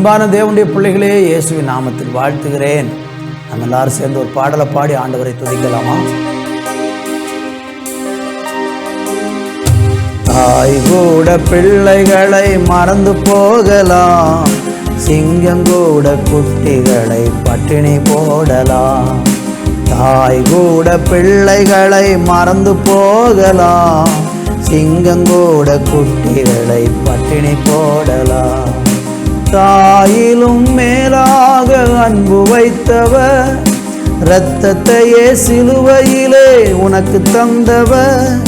அன்பான தேவனுடைய பிள்ளைகளே இயேசுவின் நாமத்தில் வாழ்த்துகிறேன். நம்ம எல்லாரும் சேர்ந்து ஒரு பாடலை பாடி ஆண்டவரை துதிக்கலாமா? தாய் கூட பிள்ளைகளை மறந்து போகலாம். சிங்கம் கூட குட்டிகளை பட்டினி போடலாம். தாய் கூட பிள்ளைகளை மறந்து போகலாம். சிங்கம் கூட குட்டிகளை பட்டினி போடலாம். தாயிலும் மேலாக அன்பு வைத்தவர். இரத்தத்தையே சிலுவையிலே உனக்கு தந்தவர்.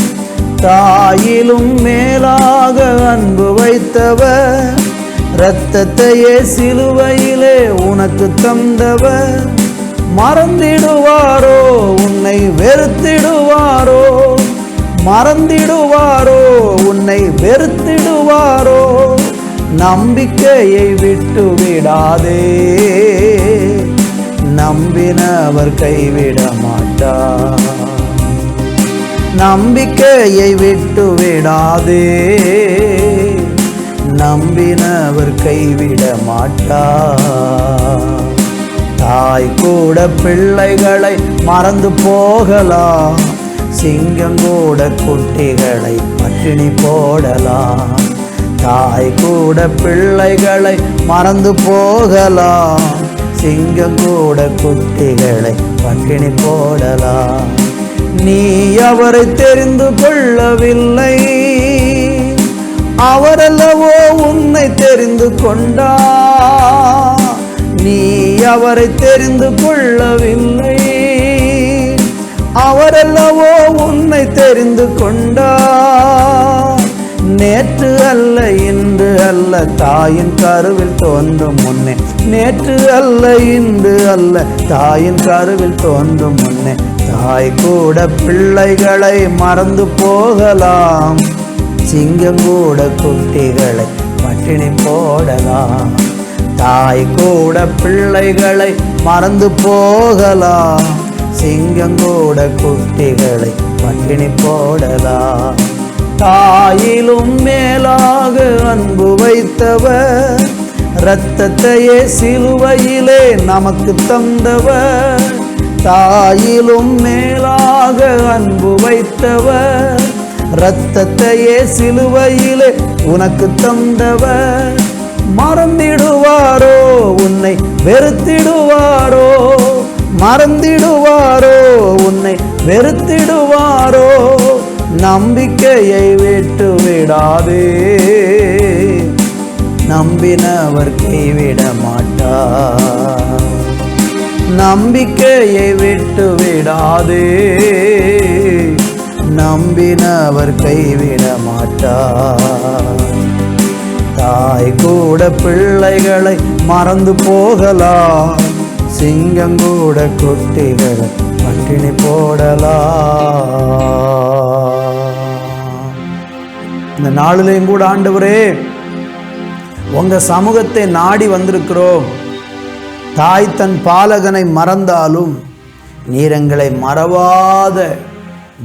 தாயிலும் மேலாக அன்பு வைத்தவர். இரத்தத்தையே சிலுவையிலே உனக்கு தந்தவர். மறந்திடுவாரோ உன்னை வெறுத்திடுவாரோ. மறந்திடுவாரோ உன்னை வெறுத்திடுவாரோ. நம்பிக்கையை விட்டு விடாதே. நம்பினவர் கைவிட மாட்டார் நம்பிக்கையை விட்டு விடாதே. நம்பினவர் கைவிட மாட்டார் தாய் கூட பிள்ளைகளை மறந்து போகலாம். சிங்கம் கூட குட்டிகளை பட்டினி போடலாம். தாய் கூட பிள்ளைகளை மறந்து போகலாம். சிங்கம் கூட குட்டிகளை பட்டினி போடலாம். நீ அவரை தெரிந்து கொள்ளவில்லை. அவரல்லவோ உன்னை தெரிந்து கொண்டா நீ அவரை தெரிந்து கொள்ளவில்லை. அவரல்லவோ உன்னை தெரிந்து கொண்டா நேற்று அல்ல இன்று அல்ல. தாயின் கருவில் தோன்றும் முன்னே. நேற்று அல்ல இன்று அல்ல. தாயின் கருவில் தோன்றும் முன்னே. தாய் கூட பிள்ளைகளை மறந்து போகலாம். சிங்கம் கூட குட்டிகளை பட்டினி போடலாம். தாய் கூட பிள்ளைகளை மறந்து போகலாம். சிங்கம் கூட குட்டிகளை பட்டினி போடலாம். தாயிலும் மேலாக அன்பு வைத்தவர். இரத்தத்தையே சிலுவையிலே நமக்கு தந்தவர். தாயிலும் மேலாக அன்பு வைத்தவர். இரத்தத்தையே சிலுவையிலே உனக்கு தந்தவர். மறந்திடுவாரோ? உன்னை வெறுத்திடுவாரோ? மறந்திடுவாரோ? உன்னை வெறுத்திடுவாரோ? நம்பிக்கையை விட்டு விடாதே. நம்பினவர் கைவிட மாட்டார். நம்பிக்கையை விட்டு விடாதே. நம்பினவர் கைவிட மாட்டார். தாய் கூட பிள்ளைகளை மறந்து போகலாம். சிங்கம் கூட குட்டிகளை பட்டினி போடலாம். இந்த நாளிலையும் கூட ஆண்டவரே உங்க சமூகத்தை நாடி வந்திருக்கிறோம். தாய் தன் பாலகனை மறந்தாலும் நீரங்களை மறவாத மறவாத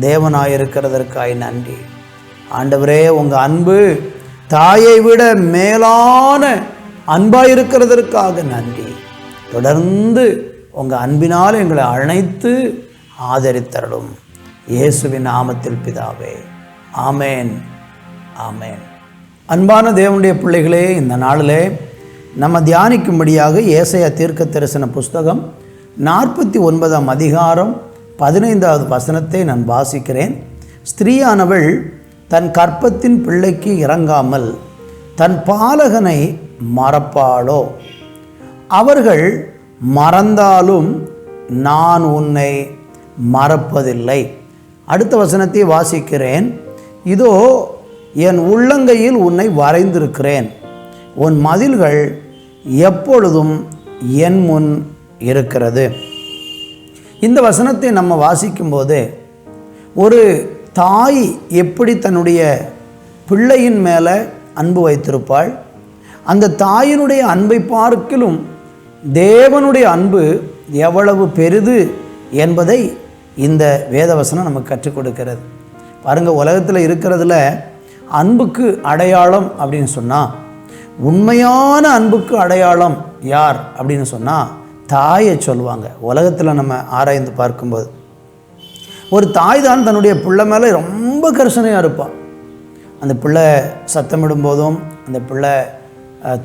தேவனாயிருக்கிறதற்காய் நன்றி. ஆண்டவரே உங்க அன்பு தாயை விட மேலான அன்பாயிருக்கிறதற்காக நன்றி. தொடர்ந்து உங்கள் அன்பினால் எங்களை அழைத்து ஆதரித்தரலும் இயேசுவின் நாமத்தில் பிதாவே. ஆமேன். ஆமேன். அன்பான தேவனுடைய பிள்ளைகளே இந்த நாளிலே நம்ம தியானிக்கும்படியாக ஏசைய தீர்க்க தரிசன புஸ்தகம் நாற்பத்தி ஒன்பதாம் அதிகாரம் பதினைந்தாவது வசனத்தை நான் வாசிக்கிறேன். ஸ்திரீயானவள் தன் கற்பத்தின் பிள்ளைக்கு இறங்காமல் தன் பாலகனை மறப்பாளோ? அவர்கள் மறந்தாலும் நான் உன்னை மறப்பதில்லை. அடுத்த வசனத்தை வாசிக்கிறேன். இதோ என் உள்ளங்கையில் உன்னை வரைந்திருக்கிறேன். உன் மதில்கள் எப்பொழுதும் என் முன் இருக்கிறது. இந்த வசனத்தை நம்ம வாசிக்கும்போது ஒரு தாய் எப்படி தன்னுடைய பிள்ளையின் மேலே அன்பு வைத்திருப்பாள்? அந்த தாயினுடைய அன்பை பார்க்கிலும் தேவனுடைய அன்பு எவ்வளவு பெரிது என்பதை இந்த வேதவசனம் நமக்கு கற்றுக் கொடுக்கிறது. பாருங்கள் உலகத்தில் இருக்கிறதுல அன்புக்கு அடையாளம் அப்படின்னு சொன்னால் உண்மையான அன்புக்கு அடையாளம் யார் அப்படின்னு சொன்னால் தாயை சொல்லுவாங்க. உலகத்தில் நம்ம ஆராய்ந்து பார்க்கும்போது. ஒரு தாய் தான் தன்னுடைய பிள்ளை மேலே ரொம்ப கரிசனையாக இருப்பாள் அந்த பிள்ளை சத்தமிடும் போதும் அந்த பிள்ளை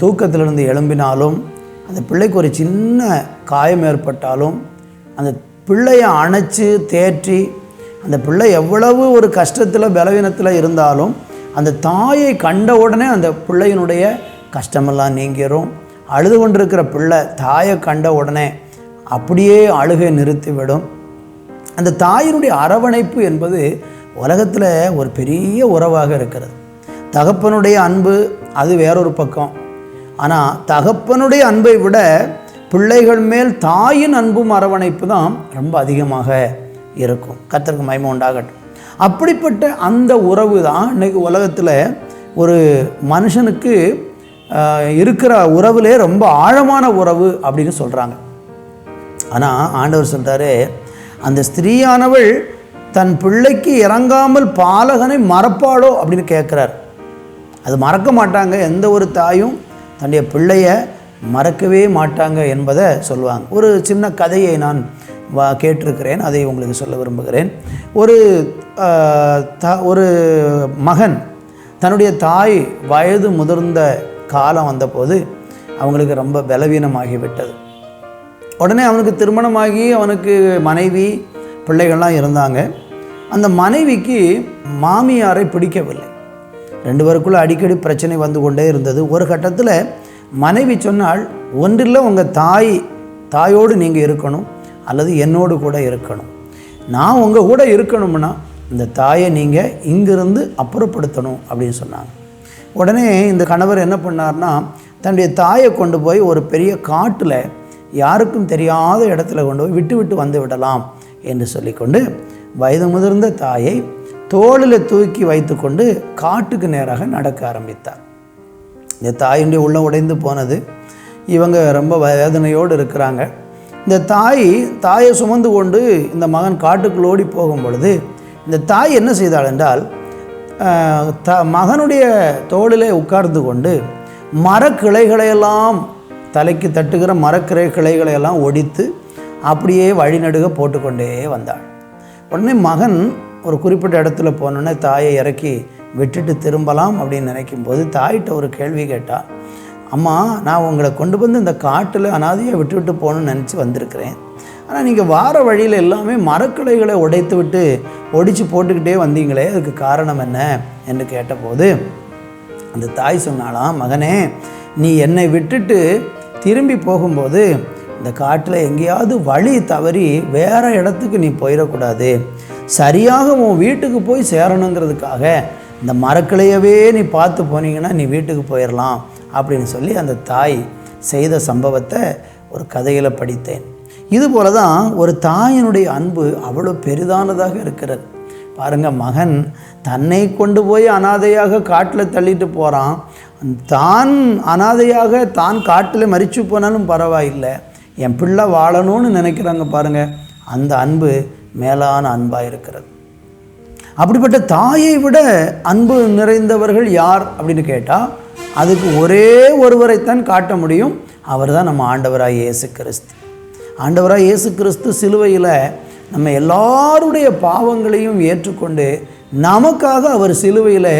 தூக்கத்திலிருந்து எழும்பினாலும் அந்த பிள்ளைக்கு ஒரு சின்ன காயம் ஏற்பட்டாலும் அந்த பிள்ளையை அணைச்சி தேற்றி அந்த பிள்ளை எவ்வளவு ஒரு கஷ்டத்தில் பலவீனத்தில் இருந்தாலும் அந்த தாயை கண்ட உடனே அந்த பிள்ளையினுடைய கஷ்டமெல்லாம் நீங்கிரும். அழுது கொண்டிருக்கிற பிள்ளை தாயை கண்ட உடனே அப்படியே அழுகை நிறுத்திவிடும். அந்த தாயினுடைய அரவணைப்பு என்பது உலகத்தில் ஒரு பெரிய உறவாக இருக்கிறது. தகப்பனுடைய அன்பு அது வேறொரு பக்கம். ஆனால் தகப்பனுடைய அன்பை விட பிள்ளைகள் மேல் தாயின் அன்பும் அரவணைப்பு தான் ரொம்ப அதிகமாக இருக்கும். கத்தருக்கு மயமம் உண்டாகட்டும். அப்படிப்பட்ட அந்த உறவு தான் இன்றைக்கு உலகத்தில் ஒரு மனுஷனுக்கு இருக்கிற உறவுலே ரொம்ப ஆழமான உறவு அப்படின்னு சொல்கிறாங்க ஆனால் ஆண்டவர் சொல்கிறாரு அந்த ஸ்திரீயானவள் தன் பிள்ளைக்கு இறங்காமல் பாலகனை மறப்பாளோ அப்படின்னு கேட்குறார். அது மறக்க மாட்டாங்க எந்த ஒரு தாயும் தன்னுடைய பிள்ளைய மறக்கவே மாட்டாங்க என்பதை சொல்லுவாங்க. ஒரு சின்ன கதையை நான் வா கேட்டிருக்கிறேன் அதை உங்களுக்கு சொல்ல விரும்புகிறேன். ஒரு த ஒரு மகன் தன்னுடைய தாய் வயது முதிர்ந்த காலம் வந்தபோது அவங்களுக்கு ரொம்ப பலவீனமாகிவிட்டது. உடனே அவனுக்கு திருமணமாகி அவனுக்கு மனைவி பிள்ளைகள்லாம் இருந்தாங்க. அந்த மனைவிக்கு மாமியாரை பிடிக்கவில்லை. ரெண்டு பேருக்குள்ளே அடிக்கடி பிரச்சனை வந்து கொண்டே இருந்தது. ஒரு கட்டத்தில் மனைவி சொன்னால் ஒன்றில் உங்கள் தாய் தாயோடு நீங்கள் இருக்கணும் அல்லது என்னோடு கூட இருக்கணும். நான் உங்கள் கூட இருக்கணும்னா இந்த தாயை நீங்கள் இங்கிருந்து அப்புறப்படுத்தணும் அப்படின்னு சொன்னாங்க. உடனே இந்த கணவர் என்ன பண்ணார்னா தன்னுடைய தாயை கொண்டு போய் ஒரு பெரிய காட்டில் யாருக்கும் தெரியாத இடத்துல கொண்டு போய் விட்டு விட்டு வந்து விடலாம் என்று சொல்லிக்கொண்டு வயது முதிர்ந்த தாயை தோளில் தூக்கி வைத்துக்கொண்டு காட்டுக்கு நேராக நடக்க ஆரம்பித்தார். இந்த தாயினுடைய உள்ள உடைந்து போனது. இவங்க ரொம்ப வேதனையோடு இருக்கிறாங்க. இந்த தாய் தாயை சுமந்து கொண்டு இந்த மகன் காட்டுக்குள் ஓடி போகும் பொழுது இந்த தாய் என்ன செய்தாள் என்றால் த மகனுடைய தோளிலே உட்கார்ந்து கொண்டு மரக்கிளைகளையெல்லாம் தலைக்கு தட்டுகிற மரக்கிளை கிளைகளையெல்லாம் ஒடித்து அப்படியே வழிநடுக போட்டுக்கொண்டே வந்தாள். உடனே மகன் ஒரு குறிப்பிட்ட இடத்துல போனோன்னே தாயை இறக்கி விட்டுட்டு திரும்பலாம் அப்படின்னு நினைக்கும் போது தாயிட்ட ஒரு கேள்வி கேட்டால் அம்மா நான் உங்களை கொண்டு வந்து இந்த காட்டில் அனாதையாக விட்டு விட்டு போகணும்னு நினச்சி வந்திருக்கிறேன். ஆனால் நீங்கள் வார வழியில் எல்லாமே மரக்கிளைகளை உடைத்து விட்டு ஒடித்து போட்டுக்கிட்டே வந்தீங்களே அதுக்கு காரணம் என்ன? என்று கேட்டபோது அந்த தாய் சொன்னாலாம் மகனே நீ என்னை விட்டுட்டு திரும்பி போகும்போது இந்த காட்டில் எங்கேயாவது வழி தவறி வேறு இடத்துக்கு நீ போயிடக்கூடாது. சரியாக உன் வீட்டுக்கு போய் சேரணுங்கிறதுக்காக இந்த மரக்கிளையவே நீ பார்த்து போனீங்கன்னா நீ வீட்டுக்கு போயிடலாம் அப்படின்னு சொல்லி அந்த தாய் செய்த சம்பவத்தை ஒரு கதையில் படித்தேன். இதுபோல தான் ஒரு தாயினுடைய அன்பு அவ்வளோ பெரிதானதாக இருக்கிறது. பாருங்கள் மகன் தன்னை கொண்டு போய் அனாதையாக காட்டில் தள்ளிட்டு போகிறான் தான் அனாதையாக தான் காட்டில் மறிச்சு போனாலும் பரவாயில்லை. என் பிள்ளை வாழணும்னு நினைக்கிறாங்க பாருங்க. அந்த அன்பு மேலான அன்பாக இருக்கிறது. அப்படிப்பட்ட தாயை விட அன்பு நிறைந்தவர்கள் யார் அப்படின்னு கேட்டால் அதுக்கு ஒரே ஒருவரைத்தான் காட்ட முடியும். அவர் தான் நம்ம ஆண்டவராக இயேசு கிறிஸ்து. ஆண்டவராக இயேசு கிறிஸ்து சிலுவையில் நம்ம எல்லாருடைய பாவங்களையும் ஏற்றுக்கொண்டு நமக்காக அவர் சிலுவையில்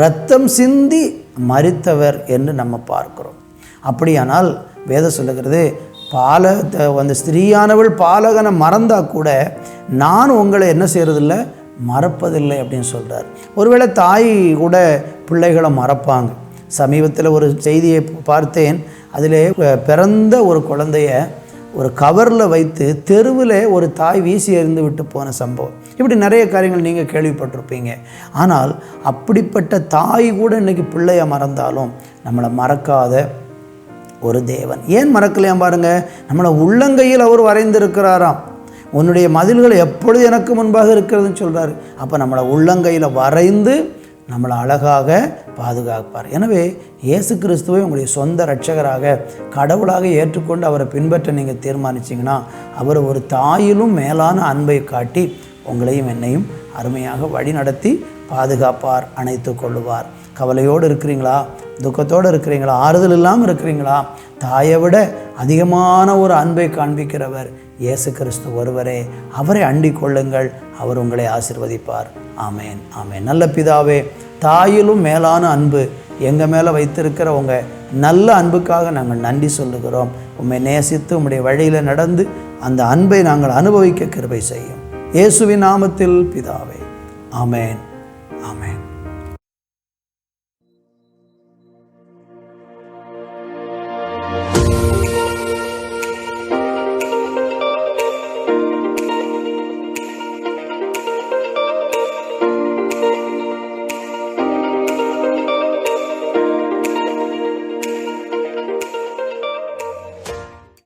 ரத்தம் சிந்தி மறித்தவர் என்று நம்ம பார்க்கிறோம். அப்படியானால் வேதம் சொல்லுகிறது பால அந்த ஸ்திரீயானவள் பாலகனை மறந்தா கூட நான் உங்களை என்ன செய்கிறதில்ல மறப்பதில்லை அப்படின்னு சொல்கிறார் ஒருவேளை தாய் கூட பிள்ளைகளை மறப்பாங்க. சமீபத்தில் ஒரு செய்தியை பார்த்தேன். அதிலே பிறந்த ஒரு குழந்தைய ஒரு கவரில் வைத்து தெருவில் ஒரு தாய் வீசி எறிந்து விட்டு போன சம்பவம். இப்படி நிறைய காரியங்கள் நீங்கள் கேள்விப்பட்டிருப்பீங்க. ஆனால் அப்படிப்பட்ட தாய் கூட இன்றைக்கி பிள்ளைய மறந்தாலும் நம்மளை மறக்காத ஒரு தேவன். ஏன் மறக்கலையாம் பாருங்கள் நம்மளை உள்ளங்கையில் அவர் வரைந்திருக்கிறாராம். உன்னுடைய மதில்கள் எப்பொழுது எனக்கு முன்பாக இருக்கிறதுன்னு சொல்கிறாரு அப்போ நம்மளை உள்ளங்கையில் வரைந்து நம்மளை அழகாக பாதுகாப்பார். எனவே இயேசு கிறிஸ்துவை உங்களுடைய சொந்த ரட்சகராக கடவுளாக ஏற்றுக்கொண்டு அவரை பின்பற்ற நீங்கள் தீர்மானிச்சிங்கன்னா அவர் ஒரு தாயிலும் மேலான அன்பை காட்டி உங்களையும் என்னையும் அருமையாக வழி நடத்தி பாதுகாப்பார் அணைத்து கொள்ளுவார். கவலையோடு இருக்கிறீங்களா? துக்கத்தோடு இருக்கிறீங்களா? ஆறுதல் இல்லாமல் இருக்கிறீங்களா? தாயை விட அதிகமான ஒரு அன்பை காண்பிக்கிறவர் இயேசு கிறிஸ்து ஒருவரே. அவரை அண்டிக் கொள்ளுங்கள். அவர் உங்களை ஆசிர்வதிப்பார். ஆமேன். ஆமேன். நல்ல பிதாவே தாயிலும் மேலான அன்பு எங்கள் மேலே வைத்திருக்கிற உங்கள் நல்ல அன்புக்காக நாங்கள் நன்றி சொல்லுகிறோம். உம்மை நேசித்து உம்முடைய வழியில் நடந்து அந்த அன்பை நாங்கள் அனுபவிக்க கிருபை செய்யும். இயேசுவின் நாமத்தில் பிதாவே. ஆமேன். ஆமேன்.